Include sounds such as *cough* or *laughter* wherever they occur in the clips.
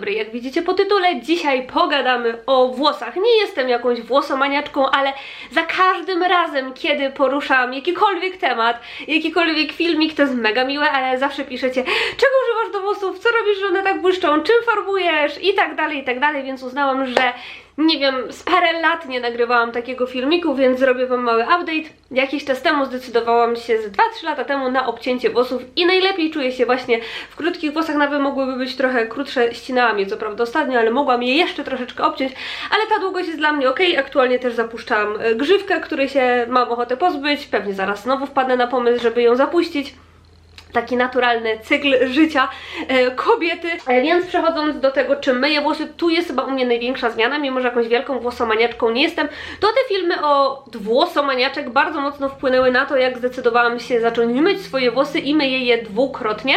dobry, jak widzicie po tytule, dzisiaj pogadamy o włosach. Nie jestem jakąś włosomaniaczką, ale za każdym razem, kiedy poruszam jakikolwiek temat, jakikolwiek filmik, to jest mega miłe, ale zawsze piszecie, czego używasz do włosów, co robisz, że one tak błyszczą, czym farbujesz? I tak dalej, i tak dalej, więc uznałam, że nie wiem, z parę lat nie nagrywałam takiego filmiku, więc zrobię Wam mały update. Jakiś czas temu zdecydowałam się z 2-3 lata temu na obcięcie włosów i najlepiej czuję się właśnie w krótkich włosach, nawet mogłyby być trochę krótsze, ścinałam je co prawda ostatnio, ale mogłam je jeszcze troszeczkę obciąć, ale ta długość jest dla mnie ok. Aktualnie też zapuszczam e, grzywkę, której się mam ochotę pozbyć, pewnie zaraz znowu wpadnę na pomysł, żeby ją zapuścić taki naturalny cykl życia e, kobiety. E, więc przechodząc do tego, czy myję włosy, tu jest chyba u mnie największa zmiana, mimo że jakąś wielką włosomaniaczką nie jestem, to te filmy o włosomaniaczek bardzo mocno wpłynęły na to, jak zdecydowałam się zacząć myć swoje włosy i myję je dwukrotnie.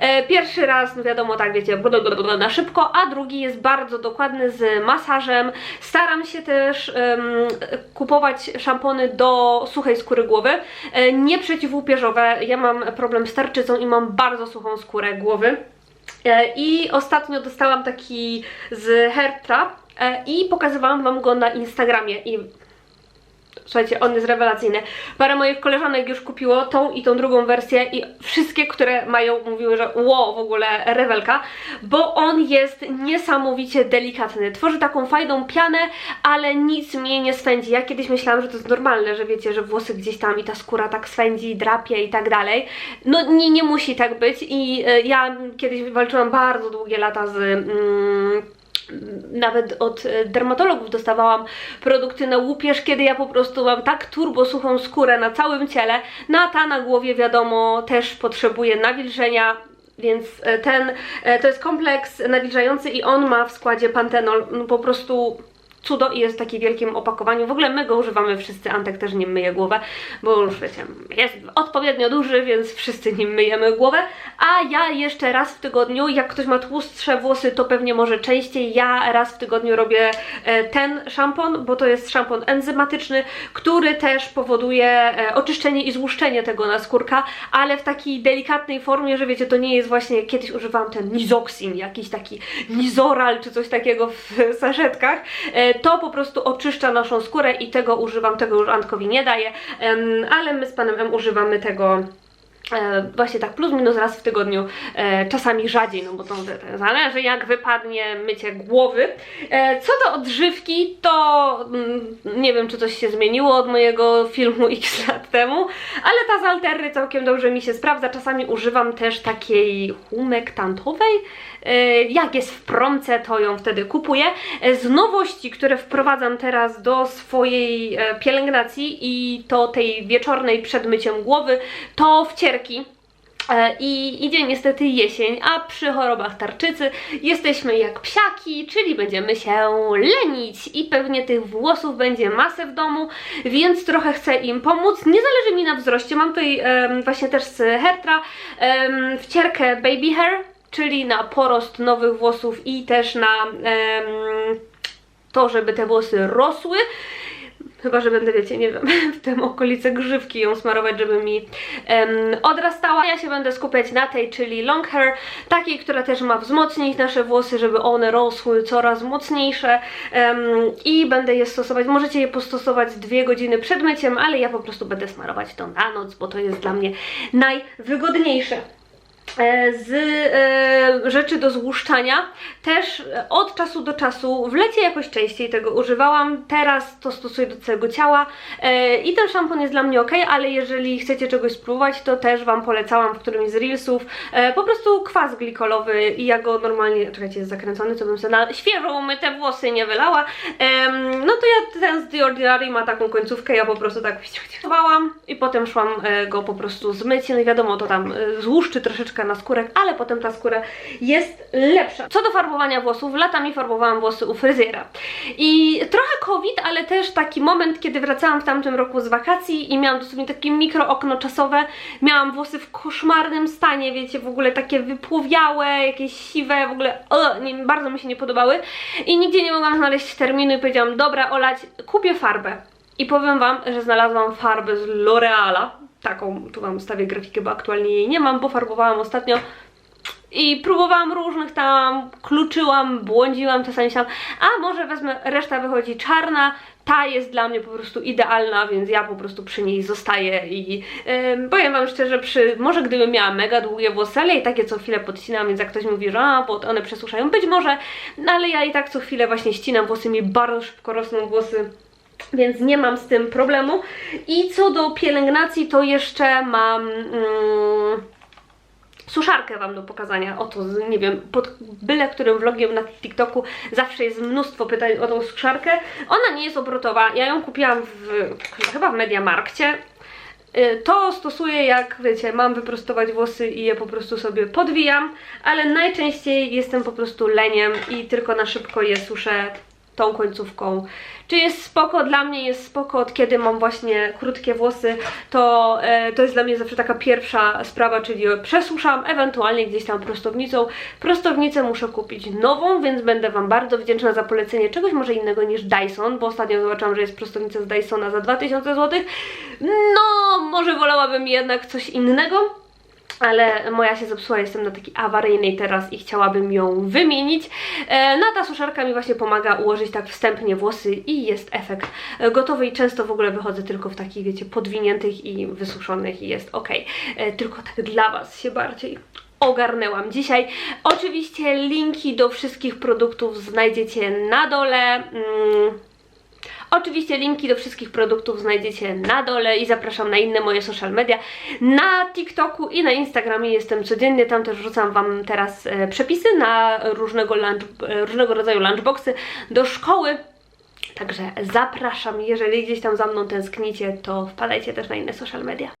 E, pierwszy raz, no wiadomo, tak wiecie, blablabla na szybko, a drugi jest bardzo dokładny z masażem. Staram się też em, kupować szampony do suchej skóry głowy, e, nie przeciwłupieżowe. Ja mam problem z tarczycą i mam bardzo suchą skórę głowy. E, I ostatnio dostałam taki z Hair Trap e, i pokazywałam Wam go na Instagramie i Słuchajcie, on jest rewelacyjny. Parę moich koleżanek już kupiło tą i tą drugą wersję i wszystkie, które mają, mówiły, że wow, w ogóle rewelka, bo on jest niesamowicie delikatny. Tworzy taką fajną pianę, ale nic mnie nie swędzi. Ja kiedyś myślałam, że to jest normalne, że wiecie, że włosy gdzieś tam i ta skóra tak swędzi, drapie i tak dalej. No nie, nie musi tak być i y, ja kiedyś walczyłam bardzo długie lata z... Mm, nawet od e, dermatologów dostawałam produkty na łupież, kiedy ja po prostu mam tak turbo suchą skórę na całym ciele, no a ta na głowie wiadomo też potrzebuje nawilżenia, więc e, ten, e, to jest kompleks nawilżający i on ma w składzie pantenol, no po prostu cudo i jest w takim wielkim opakowaniu. W ogóle my go używamy wszyscy, Antek też nim myje głowę, bo już wiecie, jest odpowiednio duży, więc wszyscy nim myjemy głowę. A ja jeszcze raz w tygodniu, jak ktoś ma tłustsze włosy, to pewnie może częściej. Ja raz w tygodniu robię e, ten szampon, bo to jest szampon enzymatyczny, który też powoduje e, oczyszczenie i złuszczenie tego naskórka, ale w takiej delikatnej formie, że wiecie, to nie jest właśnie, kiedyś używałam ten nizoxin, jakiś taki nizoral czy coś takiego w saszetkach, e, to po prostu oczyszcza naszą skórę i tego używam, tego już Antkowi nie daję, ale my z panem M używamy tego właśnie tak plus minus raz w tygodniu, e, czasami rzadziej, no bo to zależy jak wypadnie mycie głowy. E, co do odżywki, to mm, nie wiem czy coś się zmieniło od mojego filmu *laughs* x lat temu, ale ta z Alterry całkiem dobrze mi się sprawdza. Czasami używam też takiej humektantowej, e, jak jest w promce to ją wtedy kupuję. E, z nowości, które wprowadzam teraz do swojej e, pielęgnacji i to tej wieczornej przed myciem głowy, to wcieram E, I idzie niestety jesień, a przy chorobach tarczycy jesteśmy jak psiaki, czyli będziemy się lenić i pewnie tych włosów będzie masę w domu, więc trochę chcę im pomóc. Nie zależy mi na wzroście, mam tutaj um, właśnie też z Hertra um, wcierkę Baby Hair, czyli na porost nowych włosów i też na um, to, żeby te włosy rosły. Chyba, że będę, wiecie, nie wiem, *laughs* w tym okolice grzywki ją smarować, żeby mi um, odrastała. Ja się będę skupiać na tej, czyli long hair, takiej, która też ma wzmocnić nasze włosy, żeby one rosły coraz mocniejsze um, i będę je stosować. Możecie je postosować dwie godziny przed myciem, ale ja po prostu będę smarować to na noc, bo to jest dla mnie najwygodniejsze. E, z e, rzeczy do złuszczania. Też od czasu do czasu, w lecie jakoś częściej tego używałam, teraz to stosuję do całego ciała e, i ten szampon jest dla mnie ok, ale jeżeli chcecie czegoś spróbować, to też Wam polecałam w którymś z reelsów e, po prostu kwas glikolowy i ja go normalnie, czekajcie, jest zakręcony, co bym sobie na świeżo umyte włosy nie wylała. no to ja ten z The Ordinary ma taką końcówkę, ja po prostu tak *laughs* i potem szłam e, go po prostu zmyć, no i wiadomo, to tam e, złuszczy troszeczkę na skórek, ale potem ta skóra jest lepsza. Co do farbowania włosów, latami farbowałam włosy u fryzjera. I trochę COVID, ale też taki moment, kiedy wracałam w tamtym roku z wakacji i miałam dosłownie takie mikro okno czasowe. Miałam włosy w koszmarnym stanie, wiecie, w ogóle takie wypłowiałe, jakieś siwe, w ogóle o, nie, bardzo mi się nie podobały. I nigdzie nie mogłam znaleźć terminu i powiedziałam, dobra, olać, kupię farbę. I powiem Wam, że znalazłam farbę z L'Oreala, taką, tu Wam stawię grafikę, bo aktualnie jej nie mam, bo farbowałam ostatnio I próbowałam różnych tam, kluczyłam, błądziłam, czasami tam, a może wezmę, reszta wychodzi czarna, ta jest dla mnie po prostu idealna, więc ja po prostu przy niej zostaję i em, powiem Wam szczerze, przy, może gdybym miała mega długie włosy, ale i takie co chwilę podcinam, więc jak ktoś mówi, że a, bo one przesuszają, być może, no ale ja i tak co chwilę właśnie ścinam włosy, mi bardzo szybko rosną włosy, więc nie mam z tym problemu. I co do pielęgnacji, to jeszcze mam... Mm, suszarkę Wam do pokazania. Oto, nie wiem, pod byle którym vlogiem na TikToku zawsze jest mnóstwo pytań o tą suszarkę. Ona nie jest obrotowa. Ja ją kupiłam w, chyba w Mediamarkcie. Y, To stosuję jak, wiecie, mam wyprostować włosy i je po prostu sobie podwijam, ale najczęściej jestem po prostu leniem i tylko na szybko je suszę tą końcówką. Czy jest spoko? Dla mnie jest spoko, od kiedy mam właśnie krótkie włosy, to, e, to jest dla mnie zawsze taka pierwsza sprawa, czyli przesuszam, ewentualnie gdzieś tam prostownicą. Prostownicę muszę kupić nową, więc będę Wam bardzo wdzięczna za polecenie czegoś może innego niż Dyson, bo ostatnio zobaczyłam, że jest prostownica z Dysona za 2000 zł. No, może wolałabym jednak coś innego ale moja się zepsuła, jestem na takiej awaryjnej teraz i chciałabym ją wymienić. E, no ta suszarka mi właśnie pomaga ułożyć tak wstępnie włosy i jest efekt gotowy i często w ogóle wychodzę tylko w takich, wiecie, podwiniętych i wysuszonych i jest ok. E, tylko tak dla Was się bardziej ogarnęłam dzisiaj. Oczywiście linki do wszystkich produktów znajdziecie na dole. Mm. Oczywiście linki do wszystkich produktów znajdziecie na dole i zapraszam na inne moje social media. Na TikToku i na Instagramie jestem codziennie, tam też wrzucam Wam teraz e, przepisy na różnego, lunch, e, różnego rodzaju lunchboxy do szkoły. Także zapraszam, jeżeli gdzieś tam za mną tęsknicie, to wpadajcie też na inne social media.